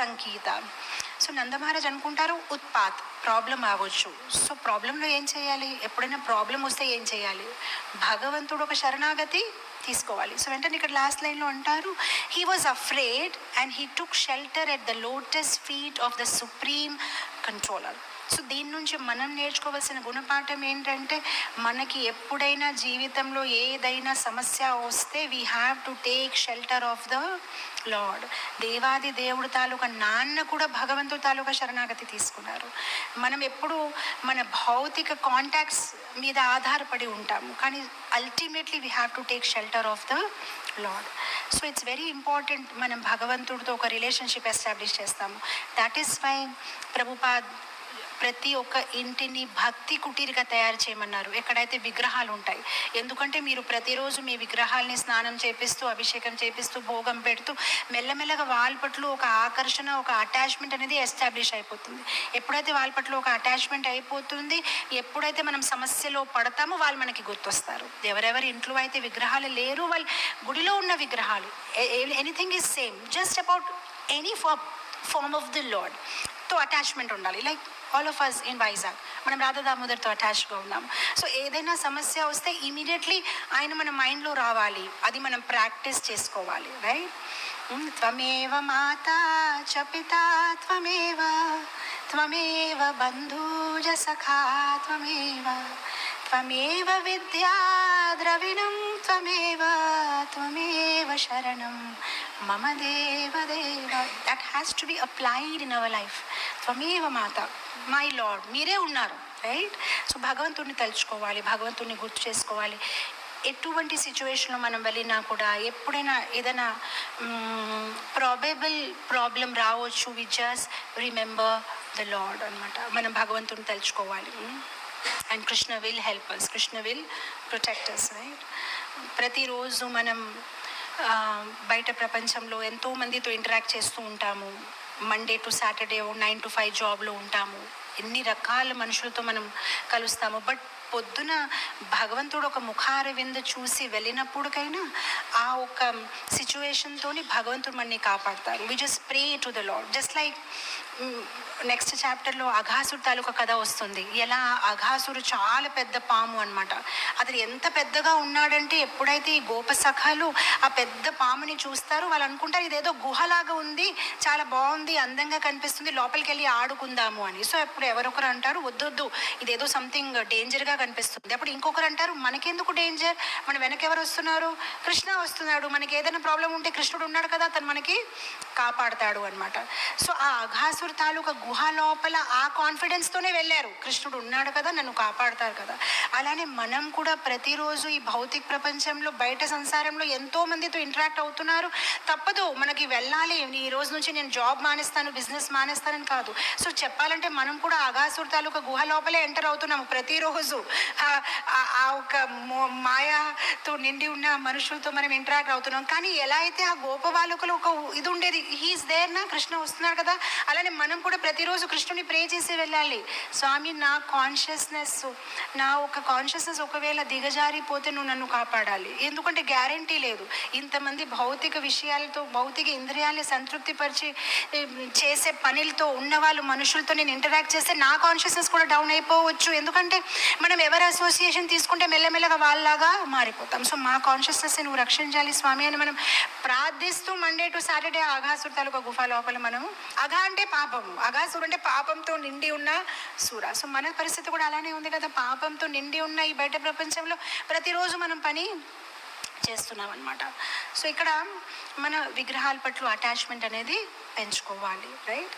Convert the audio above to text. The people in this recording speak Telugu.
సంగీత. సో నందమహారాజ్ అనుకుంటారు ఉత్పాత్ ప్రాబ్లం అవ్వచ్చు సో ప్రాబ్లంలో ఏం చేయాలి? ఎప్పుడైనా ప్రాబ్లం వస్తే ఏం చేయాలి? భగవంతుడు ఒక శరణాగతి తీసుకోవాలి. సో వెంటనే ఇక్కడ లాస్ట్ లైన్లో అంటారు he was afraid and he took shelter at the lotus feet of the supreme controller so దీని నుంచి మనం నేర్చుకోవాల్సిన గుణపాఠం ఏంటంటే మనకి ఎప్పుడైనా జీవితంలో ఏదైనా సమస్య వస్తే we have to take shelter of the lord దేవాది దేవుడు తాలూకా నాన్న కూడా భగవంతుడు తాలూకా శరణాగతి తీసుకున్నారు. మనం ఎప్పుడు మన భౌతిక కాంటాక్ట్స్ మీద ఆధారపడి ఉంటాము. కానీ ultimately we have to take shelter of the lord so it's very important మనం భగవంతుడితో ఒక రిలేషన్షిప్ ఎస్టాబ్లిష్ చేస్తాము. దాట్ ఈస్ వై ప్రభుపాద్ ప్రతి ఒక్క ఇంటిని భక్తి కుటీరుగా తయారు చేయమన్నారు. ఎక్కడైతే విగ్రహాలు ఉంటాయి ఎందుకంటే మీరు ప్రతిరోజు మీ విగ్రహాల్ని స్నానం చేపిస్తూ అభిషేకం చేపిస్తూ భోగం పెడుతూ మెల్లమెల్లగా వాళ్ళ పట్ల ఒక ఆకర్షణ ఒక అటాచ్మెంట్ అనేది ఎస్టాబ్లిష్ అయిపోతుంది. ఎప్పుడైతే వాళ్ళ పట్ల ఒక అటాచ్మెంట్ అయిపోతుంది ఎప్పుడైతే మనం సమస్యలో పడతామో వాళ్ళు మనకి గుర్తొస్తారు. ఎవరెవరి ఇంట్లో అయితే విగ్రహాలు లేరు వాళ్ళు గుడిలో ఉన్న విగ్రహాలు. Anything is same just about any form form of the lord తో అటాచ్మెంట్ ఉండాలి. Like all of us in Vizag మనం రాధా దామోదర్తో అటాచ్గా ఉన్నాం సో ఏదైనా సమస్య వస్తే ఇమీడియట్లీ ఆయన మన మైండ్లో రావాలి. అది మనం ప్రాక్టీస్ చేసుకోవాలి. రైట్ త్వమేవ మాత చ పితా త్వమేవ త్వమేవ బంధూజ సఖా త్వమేవ త్వమేవ విద్యా ద్రవిణం త్వమేవ త్వమేవ శరణం మమ దేవదే has to be applied in our life త్వమేవ మాత మై లార్డ్ మీరే ఉన్నారు రైట్ సో భగవంతుడిని తలుచుకోవాలి భగవంతుడిని గుర్తు చేసుకోవాలి. ఎటువంటి సిచ్యువేషన్లో మనం వెళ్ళినా కూడా ఎప్పుడైనా ఏదైనా ప్రాబేబుల్ ప్రాబ్లం రావచ్చు we just remember the lord అనమాట మనం భగవంతుడిని తలుచుకోవాలి and Krishna will help us Krishna will protect us right ప్రతిరోజు మనం బయట ప్రపంచంలో ఎంతో మందితో ఇంటరాక్ట్ చేస్తూ ఉంటాము. Monday to Saturday nine to five జాబ్లో ఉంటాము. ఎన్ని రకాల మనుషులతో మనం కలుస్తాము. బట్ పొద్దున భగవంతుడు ఒక ముఖార విందు చూసి వెళ్ళినప్పుడుకైనా ఆ ఒక సిచ్యువేషన్తో భగవంతుడు మనని కాపాడతారు we just pray to the lord just like next చాప్టర్లో అఘాసుడు తాలూకా కథ వస్తుంది. ఎలా అఘాసుడు చాలా పెద్ద పాము అనమాట అతను ఎంత పెద్దగా ఉన్నాడంటే ఎప్పుడైతే ఈ గోప సఖాలు ఆ పెద్ద పాముని చూస్తారో వాళ్ళు అనుకుంటారు ఇదేదో గుహలాగా ఉంది చాలా బాగుంది అందంగా కనిపిస్తుంది లోపలికి వెళ్ళి ఆడుకుందాము అని. సో అప్పుడు ఎవరొకరు అంటారు వద్దొద్దు ఇదేదో సంథింగ్ డేంజర్గా కనిపిస్తుంది. అప్పుడు ఇంకొకరు అంటారు మనకెందుకు డేంజర్ మన వెనకెవరు వస్తున్నారు? కృష్ణ వస్తున్నాడు. మనకి ఏదైనా ప్రాబ్లం ఉంటే కృష్ణుడు ఉన్నాడు కదా తను మనకి కాపాడతాడు అనమాట సో ఆ అఘాసురు తాలూకా గుహ లోపల ఆ కాన్ఫిడెన్స్తోనే వెళ్ళారు. కృష్ణుడు ఉన్నాడు కదా నన్ను కాపాడతారు కదా. అలానే మనం కూడా ప్రతిరోజు ఈ భౌతిక ప్రపంచంలో బయట సంసారంలో ఎంతో మందితో ఇంటరాక్ట్ అవుతున్నారు. తప్పదు మనకి వెళ్ళాలి. ఈ రోజు నుంచి నేను జాబ్ మానేస్తాను బిజినెస్ మానేస్తానని కాదు. సో చెప్పాలంటే మనం కూడా అఘాసురు తాలూకా గుహ లోపలే ఎంటర్ అవుతున్నాము ప్రతిరోజు. ఆ- ఒక మో- మాయతో నిండి ఉన్న మనుషులతో మనం ఇంటరాక్ట్ అవుతున్నాం. కానీ ఎలా అయితే ఆ గోపబాలకులు ఒక ఇది ఉండేది హీస్ దేర్ నా కృష్ణ వస్తున్నాడు కదా? అలానే మనం కూడా ప్రతిరోజు కృష్ణుని ప్రే చేసి వెళ్ళాలి. స్వామి నా కాన్షియస్నెస్ నా ఒక కాన్షియస్నెస్ ఒకవేళ దిగజారిపోతే నువ్వు నన్ను కాపాడాలి. ఎందుకంటే గ్యారంటీ లేదు. ఇంతమంది భౌతిక విషయాలతో భౌతిక ఇంద్రియాల్ని సంతృప్తిపరిచి చేసే పనులతో ఉన్న వాళ్ళు మనుషులతో నేను ఇంటరాక్ట్ చేస్తే నా కాన్షియస్నెస్ కూడా డౌన్ అయిపోవచ్చు. ఎందుకంటే మనం ఎవరి అసోసియేషన్ తీసుకుంటే మెల్లమెల్లగా వాళ్ళలాగా మారిపోతాం. సో మా కాన్షియస్నెస్ నువ్వు రక్షించాలి స్వామి అని మనం ప్రార్థిస్తూ మండే టు సాటర్డే అఘాసురు తాలూకా గుఫ లోపల మనము అఘా అంటే పాపము. అఘాసురు అంటే పాపంతో నిండి ఉన్న సూర. సో మన పరిస్థితి కూడా అలానే ఉంది కదా. పాపంతో నిండి ఉన్న ఈ బయట ప్రపంచంలో ప్రతిరోజు మనం పని చేస్తున్నాం అనమాట సో ఇక్కడ మన విగ్రహాల పట్ల అటాచ్మెంట్ అనేది పెంచుకోవాలి రైట్